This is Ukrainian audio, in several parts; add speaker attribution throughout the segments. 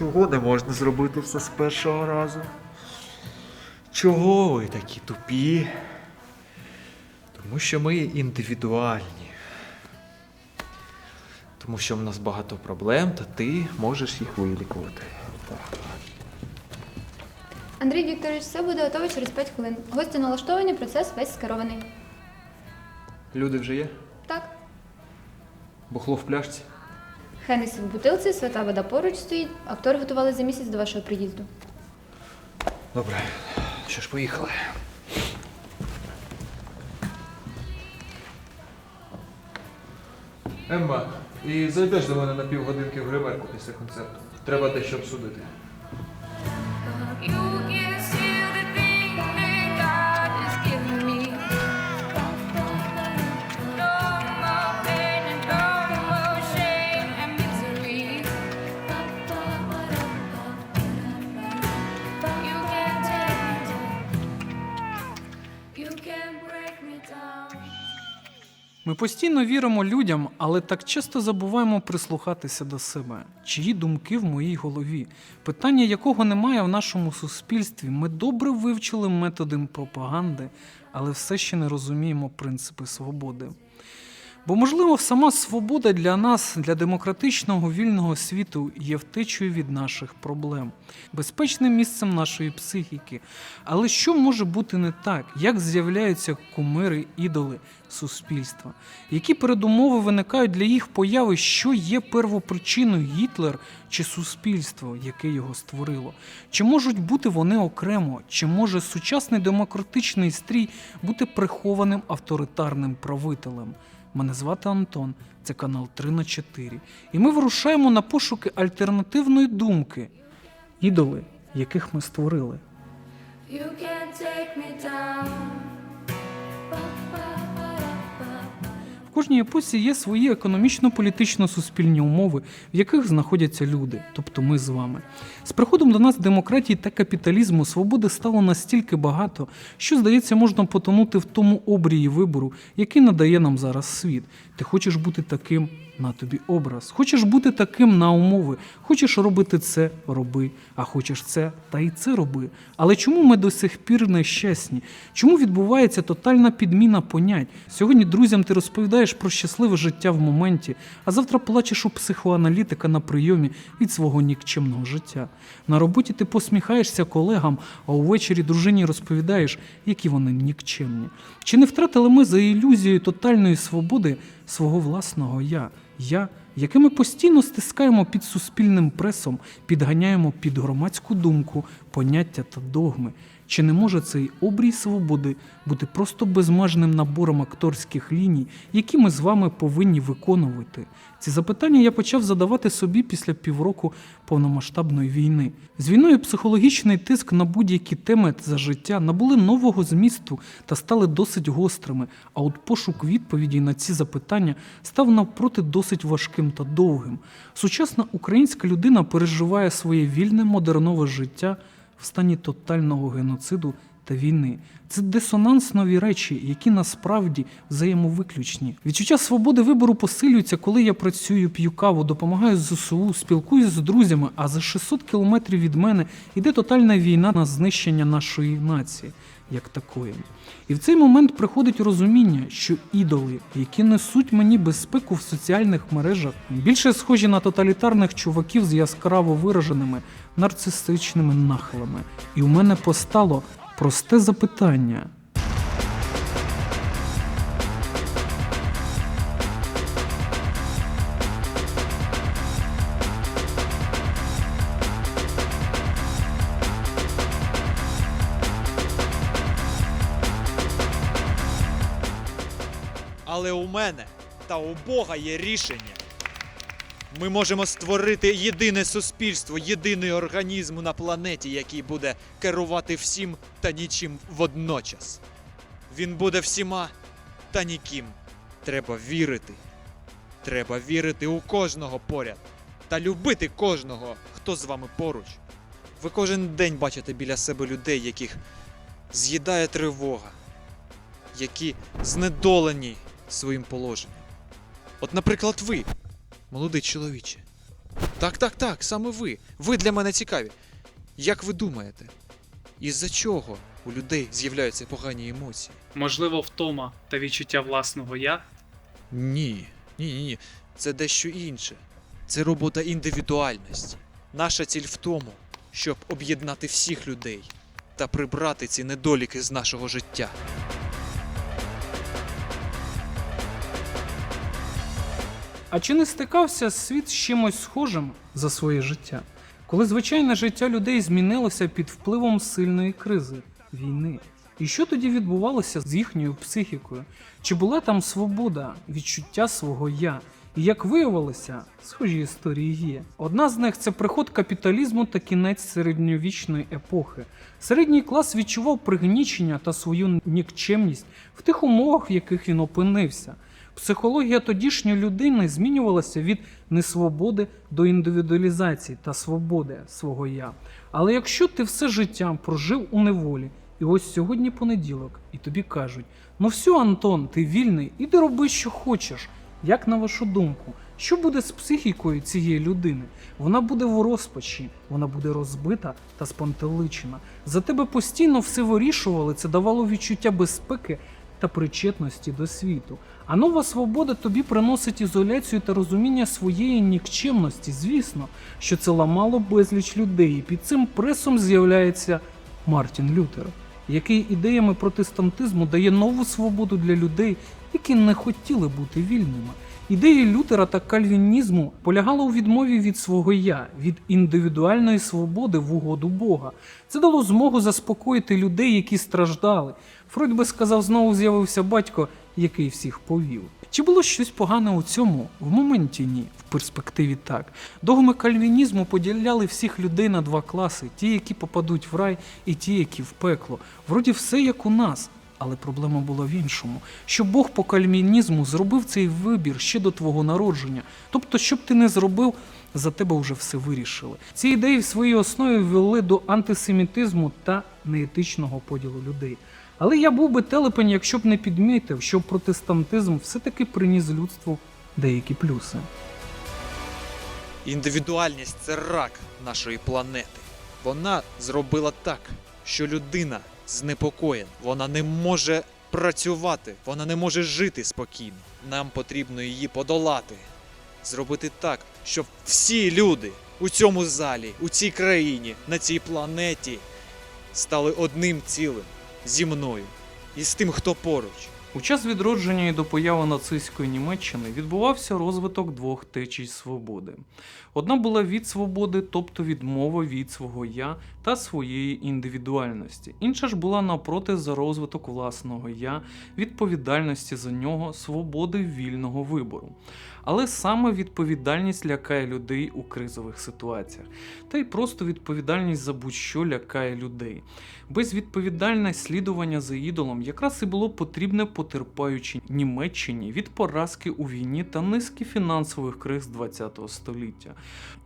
Speaker 1: Чого не можна зробити все з першого разу? Чого ви такі тупі? Тому що ми індивідуальні. Тому що в нас багато проблем, та ти можеш їх вилікувати.
Speaker 2: Андрій Вікторович, все буде готово через 5 хвилин. Гості налаштовані, процес весь скерований.
Speaker 1: Люди вже є?
Speaker 2: Так,
Speaker 1: Бухло в пляшці?
Speaker 2: Хенесі в бутилці, свята вода поруч стоїть. Актори готували за місяць до вашого приїзду.
Speaker 1: Добре. Що ж, поїхали. Емма, і зайдеш до мене на півгодинки в гримерку після концерту. Треба дещо обсудити.
Speaker 3: You
Speaker 4: Ми постійно віримо людям, але так часто забуваємо прислухатися до себе. Чиї думки в моїй голові? Питання якого немає в нашому суспільстві. Ми добре вивчили методи пропаганди, але все ще не розуміємо принципи свободи. Бо, можливо, сама свобода для нас, для демократичного вільного світу, є втечею від наших проблем, безпечним місцем нашої психіки. Але що може бути не так? Як з'являються кумири, ідоли суспільства? Які передумови виникають для їх появи, що є первопричиною Гітлер чи суспільство, яке його створило? Чи можуть бути вони окремо? Чи може сучасний демократичний стрій бути прихованим авторитарним правителем? Мене звати Антон, це канал 3 на 4. І ми вирушаємо на пошуки альтернативної думки, ідоли, яких ми створили.
Speaker 3: You can't take me down.
Speaker 4: Кожній епосі є свої економічно-політично-суспільні умови, в яких знаходяться люди, тобто ми з вами. З приходом до нас демократії та капіталізму свободи стало настільки багато, що, здається, можна потонути в тому обрії вибору, який надає нам зараз світ. Ти хочеш бути таким на тобі образ. Хочеш бути таким на умови. Хочеш робити це, роби. А хочеш це, та й це роби. Але чому ми до сих пір нещасні? Чому відбувається тотальна підміна понять? Сьогодні друзям ти розповідаєш про щасливе життя в моменті, а завтра плачеш у психоаналітика на прийомі від свого нікчемного життя. На роботі ти посміхаєшся колегам, а увечері дружині розповідаєш, які вони нікчемні. Чи не втратили ми за ілюзією тотальної свободи свого власного я? Я, яке ми постійно стискаємо під суспільним пресом, підганяємо під громадську думку, поняття та догми. Чи не може цей обрій свободи бути просто безмежним набором акторських ліній, які ми з вами повинні виконувати? Ці запитання я почав задавати собі після півроку повномасштабної війни. З війною психологічний тиск на будь-які теми за життя набули нового змісту та стали досить гострими. А от пошук відповідей на ці запитання став навпроти досить важким та довгим. Сучасна українська людина переживає своє вільне модернове життя в стані тотального геноциду та війни. Це дисонанснові речі, які насправді взаємовиключні. Відчуття свободи вибору посилюється, коли я працюю, п'ю каву, допомагаю ЗСУ, спілкуюсь з друзями. А за 600 кілометрів від мене йде тотальна війна на знищення нашої нації. Як такої. І в цей момент приходить розуміння, що ідоли, які несуть мені безпеку в соціальних мережах, більше схожі на тоталітарних чуваків з яскраво вираженими нарцистичними нахилами. І у мене постало просте запитання.
Speaker 5: Та у Бога є рішення. Ми можемо створити єдине суспільство, єдиний організм на планеті, який буде керувати всім та нічим водночас. Він буде всіма та ніким. Треба вірити. Треба вірити у кожного поряд та любити кожного, хто з вами поруч. Ви кожен день бачите біля себе людей, яких з'їдає тривога, які знедолені своїм положенням. От, наприклад, ви, молодий чоловіче, Так, так, так, саме ви. Ви для мене цікаві. Як ви думаєте, із-за чого у людей з'являються погані емоції?
Speaker 4: Можливо, втома та відчуття власного я?
Speaker 5: Ні, ні, ні. Це дещо інше. Це робота індивідуальності. Наша ціль в тому, щоб об'єднати всіх людей та прибрати ці недоліки з нашого життя.
Speaker 4: А чи не стикався світ з чимось схожим за своє життя, коли звичайне життя людей змінилося під впливом сильної кризи війни? І що тоді відбувалося з їхньою психікою? Чи була там свобода, відчуття свого я? І як виявилося, схожі історії є. Одна з них це приход капіталізму та кінець середньовічної епохи. Середній клас відчував пригнічення та свою нікчемність в тих умовах, в яких він опинився. Психологія тодішньої людини змінювалася від несвободи до індивідуалізації та свободи свого я. Але якщо ти все життя прожив у неволі, і ось сьогодні понеділок, і тобі кажуть: ну все, Антон, ти вільний, іди роби, що хочеш. Як на вашу думку, що буде з психікою цієї людини? Вона буде в розпачі, вона буде розбита та спантеличена. За тебе постійно все вирішували, це давало відчуття безпеки та причетності до світу. А нова свобода тобі приносить ізоляцію та розуміння своєї нікчемності. Звісно, що це ламало безліч людей, і під цим пресом з'являється Мартін Лютер, який ідеями протестантизму дає нову свободу для людей, які не хотіли бути вільними. Ідеї Лютера та кальвінізму полягали у відмові від свого я, від індивідуальної свободи в угоду Бога. Це дало змогу заспокоїти людей, які страждали. Фройд би сказав, знову з'явився батько, який всіх повів. Чи було щось погане у цьому? В моменті ні, в перспективі так. Догми кальвінізму поділяли всіх людей на два класи: ті, які попадуть в рай, і ті, які в пекло. Вроді все як у нас. Але проблема була в іншому, що Бог по кальвінізму зробив цей вибір ще до твого народження. Тобто, щоб ти не зробив, за тебе вже все вирішили. Ці ідеї в своїй основі ввели до антисемітизму та неетичного поділу людей. Але я був би телепень, якщо б не підмітив, що протестантизм все-таки приніс людству деякі плюси.
Speaker 5: Індивідуальність це рак нашої планети. Вона зробила так, що людина знепокоєна. Вона не може працювати, вона не може жити спокійно. Нам потрібно її подолати. Зробити так, щоб всі люди у цьому залі, у цій країні, на цій планеті стали одним цілим зі мною і з тим, хто поруч.
Speaker 4: У час відродження і до появи нацистської Німеччини відбувався розвиток двох течій свободи. Одна була від свободи, тобто відмова від свого я та своєї індивідуальності. Інша ж була навпроти за розвиток власного я, відповідальності за нього, свободи вільного вибору. Але саме відповідальність лякає людей у кризових ситуаціях, та й просто відповідальність за будь-що лякає людей. Безвідповідальне слідування за ідолом якраз і було потрібне потерпаючій Німеччині від поразки у війні та низки фінансових криз ХХ століття.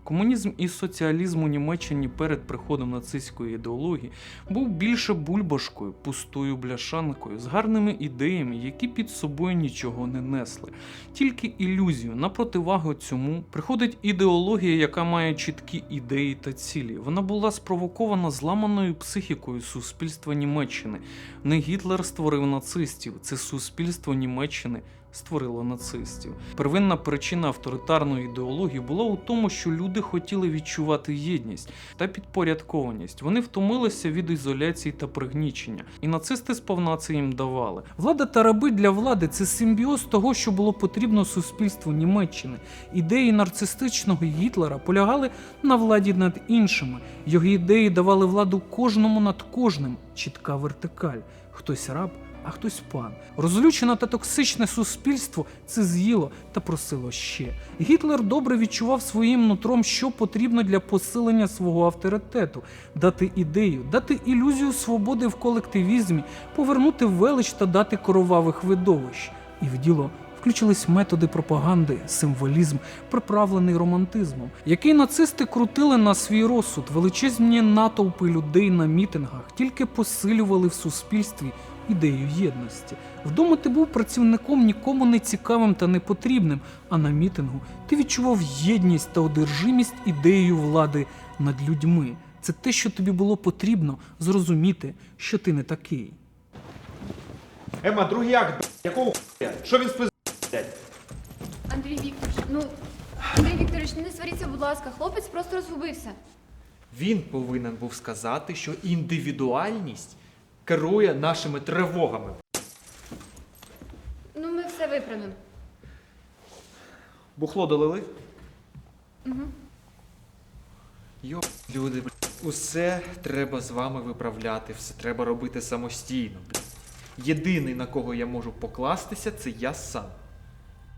Speaker 4: Комунізм і соціалізм у Німеччині перед приходом нацистської ідеології був більше бульбашкою, пустою бляшанкою, з гарними ідеями, які під собою нічого не несли. Тільки ілюзію на противагу цьому приходить ідеологія, яка має чіткі ідеї та цілі. Вона була спровокована зламаною психікою суспільства Німеччини. Не Гітлер створив нацистів, це суспільство Німеччини створило нацистів. Первинна причина авторитарної ідеології була у тому, що люди хотіли відчувати єдність та підпорядкованість. Вони втомилися від ізоляції та пригнічення, і нацисти сповна це їм давали. Влада та раби для влади це симбіоз того, що було потрібно суспільству Німеччини. Ідеї нарцистичного Гітлера полягали на владі над іншими. Його ідеї давали владу кожному над кожним. Чітка вертикаль. Хтось раб, а хтось пан. Розлючене та токсичне суспільство це з'їло та просило ще. Гітлер добре відчував своїм нутром, що потрібно для посилення свого авторитету, дати ідею, дати ілюзію свободи в колективізмі, повернути велич та дати коровавих видовищ. І в діло включились методи пропаганди, символізм, приправлений романтизмом, який нацисти крутили на свій розсуд. Величезні натовпи людей на мітингах тільки посилювали в суспільстві ідею єдності. Вдома ти був працівником нікому не цікавим та не потрібним, а на мітингу ти відчував єдність та одержимість ідеєю влади над людьми. Це те, що тобі було потрібно зрозуміти, що ти не такий.
Speaker 6: Ема, другий акт, якого хуя? Що він спиз... блядь?
Speaker 2: Андрій Вікторович, ну Андрій Вікторович, не сваріться, будь ласка, хлопець просто розгубився.
Speaker 5: Він повинен був сказати, що індивідуальність керує нашими тривогами.
Speaker 2: Ну, ми все виправимо.
Speaker 6: Бухло долили?
Speaker 5: Йоп, люди, бля. усе треба з вами виправляти, все треба робити самостійно. бля. Єдиний, на кого я можу покластися, це я сам.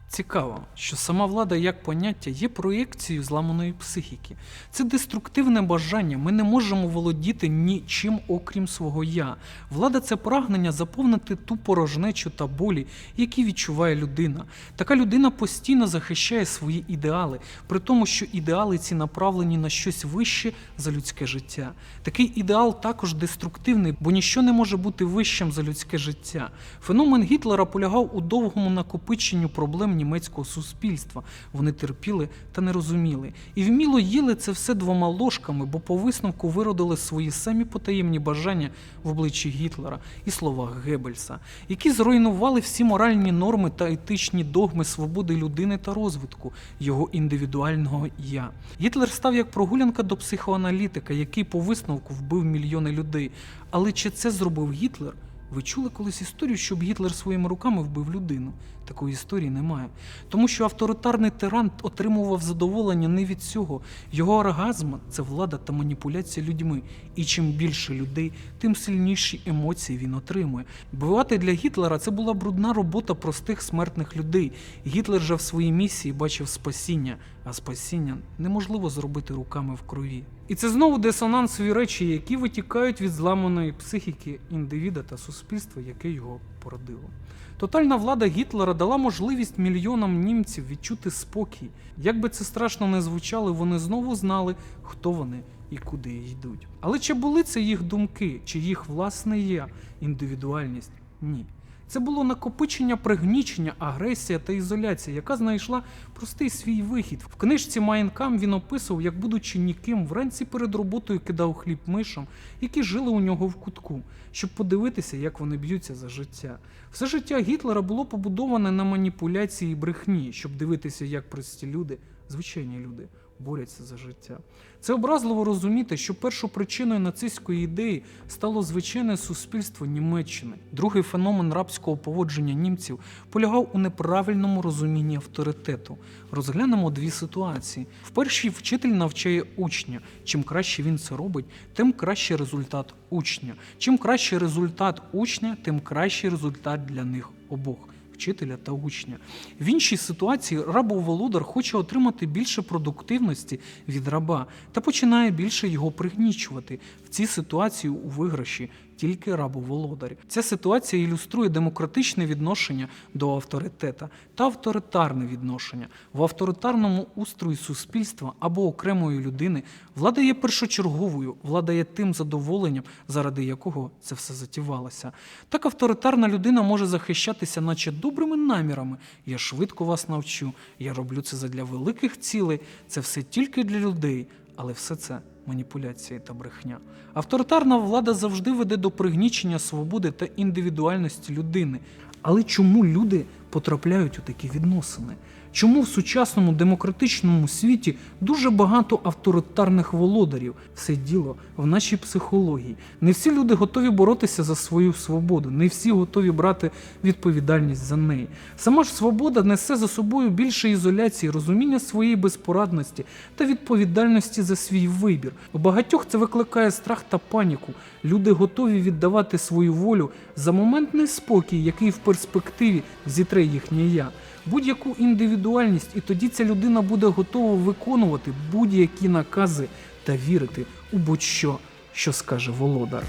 Speaker 4: Цікаво, що сама влада як поняття є проєкцією зламаної психіки. Це деструктивне бажання. Ми не можемо володіти нічим окрім свого я. Влада це прагнення заповнити ту порожнечу та болі, які відчуває людина. Така людина постійно захищає свої ідеали, при тому, що ідеали ці направлені на щось вище за людське життя. Такий ідеал також деструктивний, бо ніщо не може бути вищим за людське життя. Феномен Гітлера полягав у довгому накопиченню проблем німецького суспільства. Вони терпіли та не розуміли. І вміло їли це все двома ложками, бо по висновку виродили свої самі потаємні бажання в обличчі Гітлера і словах Геббельса, які зруйнували всі моральні норми та етичні догми свободи людини та розвитку його індивідуального я. Гітлер став як прогулянка до психоаналітика, який по висновку вбив мільйони людей. Але чи це зробив Гітлер? Ви чули колись історію, щоб Гітлер своїми руками вбив людину? Такої історії немає. Тому що авторитарний тиран отримував задоволення не від цього. Його оргазм це влада та маніпуляція людьми. І чим більше людей, тим сильніші емоції він отримує. Бувати для Гітлера це була брудна робота простих смертних людей. Гітлер же в своїй місії бачив спасіння, а спасіння неможливо зробити руками в крові. І це знову дисонансові речі, які витікають від зламаної психіки індивіда та суспільства, яке його породило. Тотальна влада Гітлера дала можливість мільйонам німців відчути спокій. Як би це страшно не звучало, вони знову знали, хто вони і куди йдуть. Але чи були це їх думки, чи їх власне я, індивідуальність? Ні. Це було накопичення пригнічення, агресія та ізоляція, яка знайшла простий свій вихід. В книжці Майнкам він описував, як, будучи ніким, вранці перед роботою кидав хліб мишам, які жили у нього в кутку, щоб подивитися, як вони б'ються за життя. Все життя Гітлера було побудоване на маніпуляції і брехні, щоб дивитися, як прості люди, звичайні люди, борються за життя. Це образливо розуміти, що першою причиною нацистської ідеї стало звичайне суспільство Німеччини. Другий феномен рабського поводження німців полягав у неправильному розумінні авторитету. Розглянемо дві ситуації. В першій вчитель навчає учня. Чим краще він це робить, тим кращий результат учня. Чим кращий результат учня, тим кращий результат для них обох вчителя та учня. В іншій ситуації рабоволодар хоче отримати більше продуктивності від раба та починає більше його пригнічувати. Цій ситуації у виграші тільки рабоволодар. Ця ситуація ілюструє демократичне відношення до авторитета та авторитарне відношення. В авторитарному устрої суспільства або окремої людини влада є першочерговою, влада є тим задоволенням, заради якого це все затівалося. Так авторитарна людина може захищатися, наче добрими намірами. Я швидко вас навчу, я роблю це задля великих цілей. Це все тільки для людей, але все це маніпуляції та брехня. Авторитарна влада завжди веде до пригнічення свободи та індивідуальності людини. Але чому люди потрапляють у такі відносини? Чому в сучасному демократичному світі дуже багато авторитарних володарів? Все діло в нашій психології. Не всі люди готові боротися за свою свободу, не всі готові брати відповідальність за неї. Сама ж свобода несе за собою більше ізоляції, розуміння своєї безпорадності та відповідальності за свій вибір. У багатьох це викликає страх та паніку. Люди готові віддавати свою волю за моментний спокій, який в перспективі зітре їхнє я. Будь-яку індивідуальність, і тоді ця людина буде готова виконувати будь-які накази та вірити у будь-що, що скаже володар.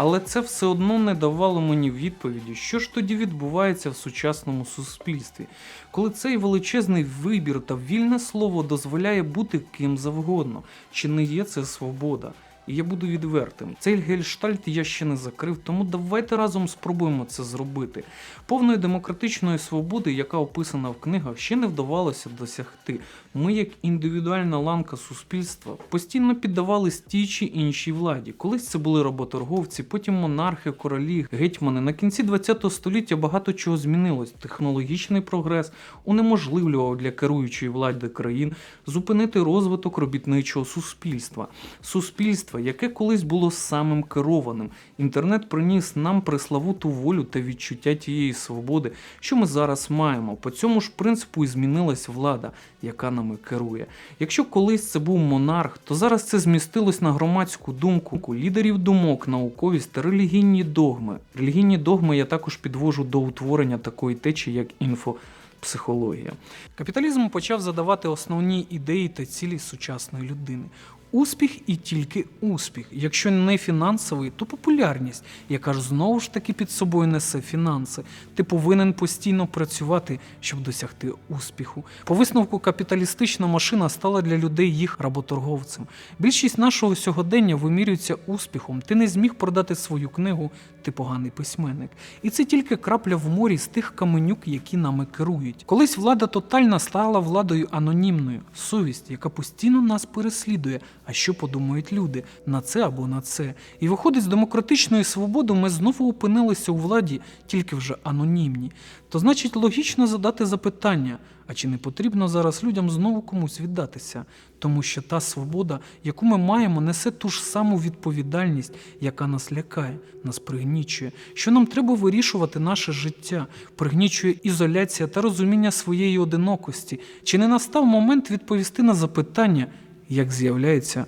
Speaker 4: Але це все одно не давало мені відповіді, що ж тоді відбувається в сучасному суспільстві, коли цей величезний вибір та вільне слово дозволяє бути ким завгодно, чи не є це свобода? І я буду відвертим. Цей гельштальт я ще не закрив, тому давайте разом спробуємо це зробити. Повної демократичної свободи, яка описана в книгах, ще не вдавалося досягти. Ми, як індивідуальна ланка суспільства, постійно піддавались тій чи іншій владі. Колись це були работорговці, потім монархи, королі, гетьмани. На кінці ХХ століття багато чого змінилось. Технологічний прогрес унеможливлював для керуючої влади країн зупинити розвиток робітничого суспільства. Суспільства, яке колись було самим керованим. Інтернет приніс нам преславуту волю та відчуття тієї свободи, що ми зараз маємо. По цьому ж принципу і змінилась влада, яка нами керує. Якщо колись це був монарх, то зараз це змістилось на громадську думку лідерів думок, науковість та релігійні догми. Релігійні догми я також підвожу до утворення такої течії, як інфопсихологія. Капіталізм почав задавати основні ідеї та цілі сучасної людини. Успіх і тільки успіх. Якщо не фінансовий, то популярність, яка ж знову ж таки під собою несе фінанси. Ти повинен постійно працювати, щоб досягти успіху. По висновку капіталістична машина стала для людей їх работорговцем. Більшість нашого сьогодення вимірюється успіхом. Ти не зміг продати свою книгу, ти поганий письменник. І це тільки крапля в морі з тих каменюк, які нами керують. Колись влада тотальна стала владою анонімною, совість, яка постійно нас переслідує. А що подумають люди на це або на це? І виходить, з демократичної свободи ми знову опинилися у владі, тільки вже анонімні. То значить логічно задати запитання: а чи не потрібно зараз людям знову комусь віддатися? Тому що та свобода, яку ми маємо, несе ту ж саму відповідальність, яка нас лякає, нас пригнічує. Що нам треба вирішувати наше життя, пригнічує ізоляція та розуміння своєї одинокості. Чи не настав момент відповісти на запитання, як з'являється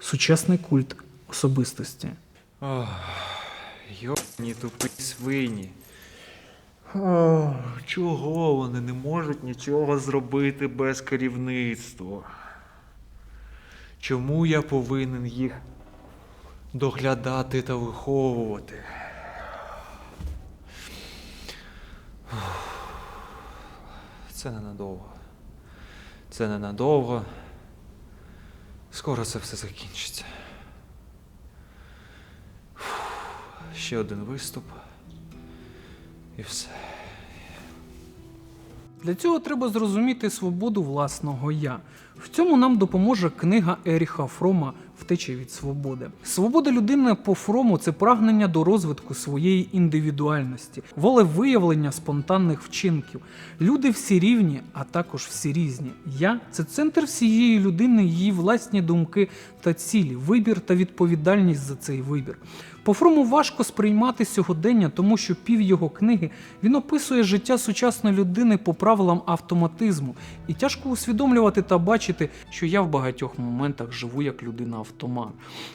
Speaker 4: сучасний культ особистості?
Speaker 5: Ох, йобані тупі свині. чого вони не можуть нічого зробити без керівництва? Чому я повинен їх доглядати та виховувати? Це ненадовго. Це ненадовго. Скоро це все закінчиться. Ще один виступ. І все.
Speaker 4: Для цього треба зрозуміти свободу власного я. В цьому нам допоможе книга Еріха Фрома Втеча від свободи. Свобода людини по Фрому це прагнення до розвитку своєї індивідуальності, волевиявлення спонтанних вчинків. Люди всі рівні, а також всі різні. Я це центр всієї людини, її власні думки та цілі, вибір та відповідальність за цей вибір. По Фрому важко сприймати сьогодення, тому що пів його книги він описує життя сучасної людини по правилам автоматизму, і тяжко усвідомлювати та бачити, що я в багатьох моментах живу як людина-автомат.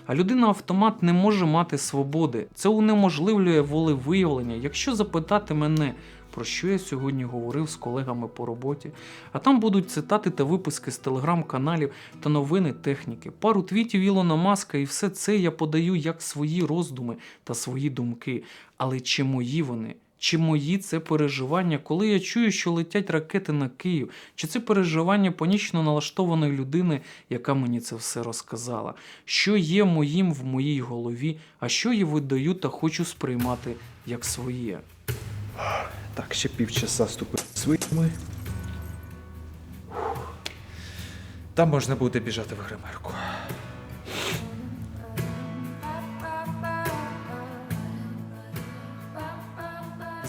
Speaker 4: А людина-автомат не може мати свободи. Це унеможливлює волевиявлення. Якщо запитати мене, про що я сьогодні говорив з колегами по роботі, а там будуть цитати та виписки з телеграм-каналів та новини техніки, пару твітів Ілона Маска, і все це я подаю як свої роздуми та свої думки. Але чи мої вони? Чи мої це переживання, коли я чую, що летять ракети на Київ? Чи це переживання панічно налаштованої людини, яка мені це все розказала? Що є моїм в моїй голові, а що я видаю та хочу сприймати як своє?
Speaker 5: Так, ще півчаса ступити своїми. Там можна буде біжати в гримерку.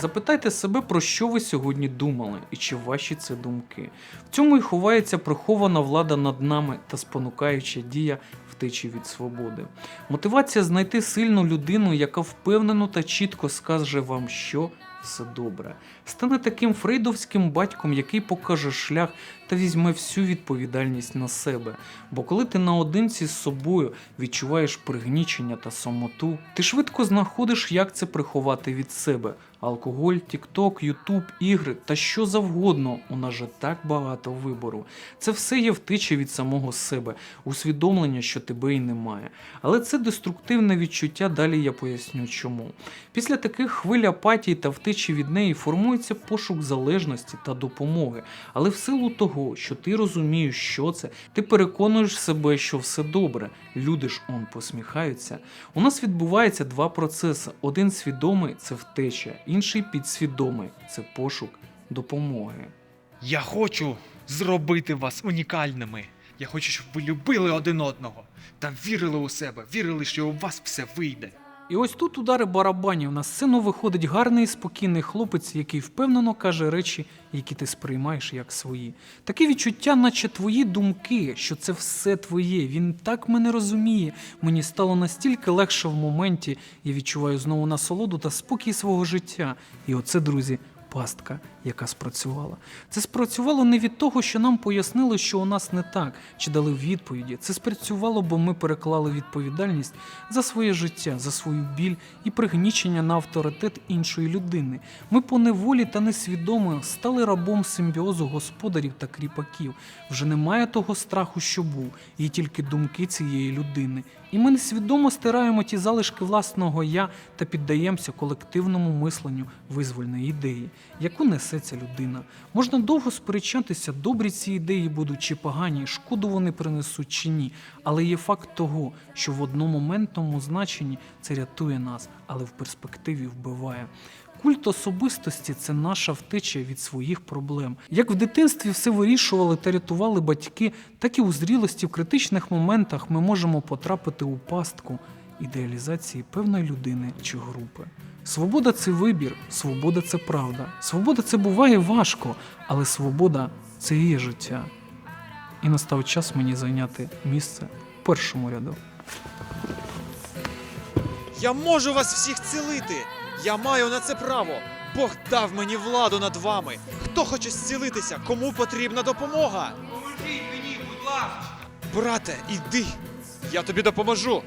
Speaker 4: Запитайте себе, про що ви сьогодні думали, і чи ваші це думки. В цьому і ховається прихована влада над нами та спонукаюча дія втечі від свободи. Мотивація знайти сильну людину, яка впевнено та чітко скаже вам, що все добре. Стане таким фрейдовським батьком, який покаже шлях та візьме всю відповідальність на себе. Бо коли ти наодинці з собою відчуваєш пригнічення та самоту, ти швидко знаходиш, як це приховати від себе. Алкоголь, Тікток, Ютуб, ігри та що завгодно. У нас же так багато вибору. Це все є втеча від самого себе, усвідомлення, що тебе і немає. Але це деструктивне відчуття, далі я поясню чому. Після таких хвиль апатії та втечі від неї формується пошук залежності та допомоги. Але в силу того, що ти розумієш, що це, ти переконуєш себе, що все добре. Люди ж он посміхаються. У нас відбувається два процеси: один свідомий це втеча, інший підсвідомий це пошук допомоги.
Speaker 7: Я хочу зробити вас унікальними. Я хочу, щоб ви любили один одного та вірили у себе, вірили, що у вас все вийде.
Speaker 4: І ось тут удари барабанів на сцену виходить гарний спокійний хлопець, який впевнено каже речі, які ти сприймаєш як свої. Таке відчуття, наче твої думки, що це все твоє. Він так мене розуміє. Мені стало настільки легше в моменті. Я відчуваю знову насолоду та спокій свого життя. І оце, друзі, пастка, яка спрацювала. Це спрацювало не від того, що нам пояснили, що у нас не так, чи дали відповіді. Це спрацювало, бо ми переклали відповідальність за своє життя, за свою біль і пригнічення на авторитет іншої людини. Ми по неволі та несвідомо стали рабом симбіозу господарів та кріпаків. Вже немає того страху, що був, є тільки думки цієї людини. І ми несвідомо стираємо ті залишки власного я та піддаємося колективному мисленню визвольної ідеї, яку несе ця людина. Можна довго сперечатися, добрі ці ідеї будуть чи погані, шкоду вони принесуть чи ні. Але є факт того, що в одномоментному значенні це рятує нас, але в перспективі вбиває. Культ особистості це наша втеча від своїх проблем. Як в дитинстві все вирішували та рятували батьки, так і у зрілості в критичних моментах ми можемо потрапити у пастку ідеалізації певної людини чи групи. Свобода це вибір, свобода це правда. Свобода це буває важко, але свобода це є життя. І настав час мені зайняти місце в першому ряду.
Speaker 5: Я можу вас всіх цілити. Я маю на це право. Бог дав мені владу над вами. Хто хоче зцілитися? Кому потрібна допомога?
Speaker 7: Поможіть мені, будь ласка.
Speaker 5: Брате, іди. Я тобі допоможу.